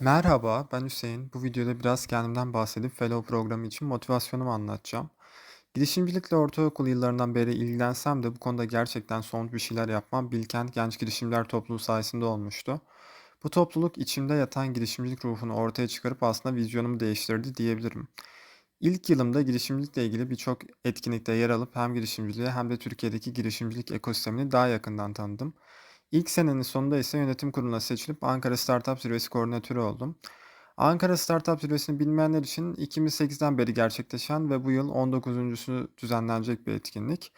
Merhaba, ben Hüseyin. Bu videoda biraz kendimden bahsedip Fellow programı için motivasyonumu anlatacağım. Girişimcilikle ortaokul yıllarından beri ilgilensem de bu konuda gerçekten somut bir şeyler yapmam Bilkent Genç Girişimciler Topluluğu sayesinde olmuştu. Bu topluluk içimde yatan girişimcilik ruhunu ortaya çıkarıp aslında vizyonumu değiştirdi diyebilirim. İlk yılımda girişimcilikle ilgili birçok etkinlikte yer alıp hem girişimciliğe hem de Türkiye'deki girişimcilik ekosistemini daha yakından tanıdım. İlk senenin sonunda ise yönetim kuruluna seçilip Ankara Startup Zirvesi koordinatörü oldum. Ankara Startup Zirvesi'ni bilmeyenler için 2008'den beri gerçekleşen ve bu yıl 19.sü düzenlenecek bir etkinlik.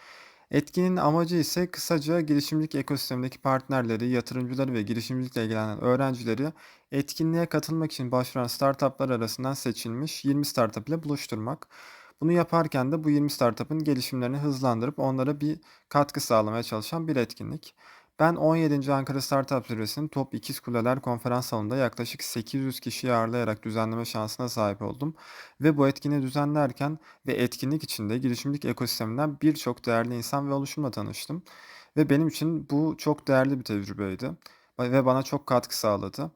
Etkinin amacı ise kısaca girişimcilik ekosistemindeki partnerleri, yatırımcıları ve girişimcilikle ilgilenen öğrencileri etkinliğe katılmak için başvuran startuplar arasından seçilmiş 20 startup ile buluşturmak. Bunu yaparken de bu 20 startup'ın gelişimlerini hızlandırıp onlara bir katkı sağlamaya çalışan bir etkinlik. Ben 17. Ankara Startup Zirvesi'nin Top İkiz Kuleler konferans salonunda yaklaşık 800 kişiyi ağırlayarak düzenleme şansına sahip oldum. Ve bu etkinliği düzenlerken ve etkinlik içinde girişimcilik ekosisteminden birçok değerli insan ve oluşumla tanıştım. Ve benim için bu çok değerli bir tecrübeydi ve bana çok katkı sağladı.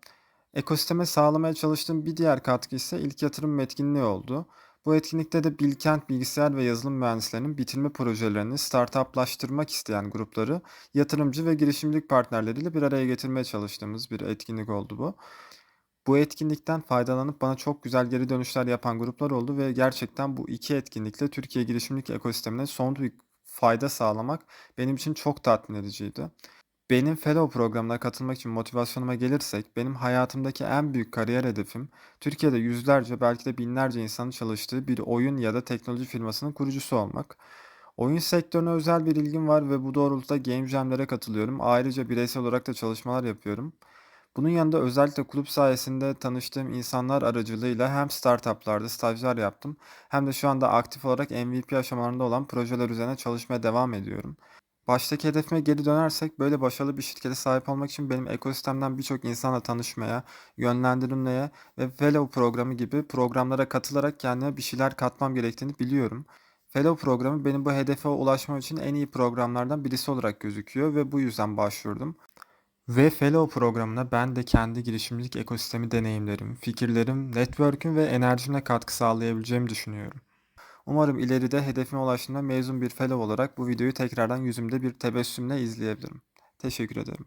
Ekosisteme sağlamaya çalıştığım bir diğer katkı ise ilk yatırım etkinliği oldu. Bu etkinlikte de Bilkent bilgisayar ve yazılım mühendislerinin bitirme projelerini startuplaştırmak isteyen grupları yatırımcı ve girişimcilik partnerleriyle bir araya getirmeye çalıştığımız bir etkinlik oldu bu. Bu etkinlikten faydalanıp bana çok güzel geri dönüşler yapan gruplar oldu ve gerçekten bu iki etkinlikle Türkiye girişimcilik ekosistemine somut bir fayda sağlamak benim için çok tatmin ediciydi. Benim Fellow programına katılmak için motivasyonuma gelirsek, benim hayatımdaki en büyük kariyer hedefim, Türkiye'de yüzlerce belki de binlerce insanın çalıştığı bir oyun ya da teknoloji firmasının kurucusu olmak. Oyun sektörüne özel bir ilgim var ve bu doğrultuda game jam'lere katılıyorum. Ayrıca bireysel olarak da çalışmalar yapıyorum. Bunun yanında özellikle kulüp sayesinde tanıştığım insanlar aracılığıyla hem startuplarda stajlar yaptım hem de şu anda aktif olarak MVP aşamalarında olan projeler üzerine çalışmaya devam ediyorum. Baştaki hedefime geri dönersek böyle başarılı bir şirkete sahip olmak için benim ekosistemden birçok insanla tanışmaya, yönlendirilmeye ve Fellow programı gibi programlara katılarak kendime bir şeyler katmam gerektiğini biliyorum. Fellow programı benim bu hedefe ulaşmam için en iyi programlardan birisi olarak gözüküyor ve bu yüzden başvurdum. Ve Fellow programına ben de kendi girişimcilik ekosistemi deneyimlerim, fikirlerim, network'üm ve enerjimle katkı sağlayabileceğimi düşünüyorum. Umarım ileride hedefime ulaştığımda mezun bir fellow olarak bu videoyu tekrardan yüzümde bir tebessümle izleyebilirim. Teşekkür ederim.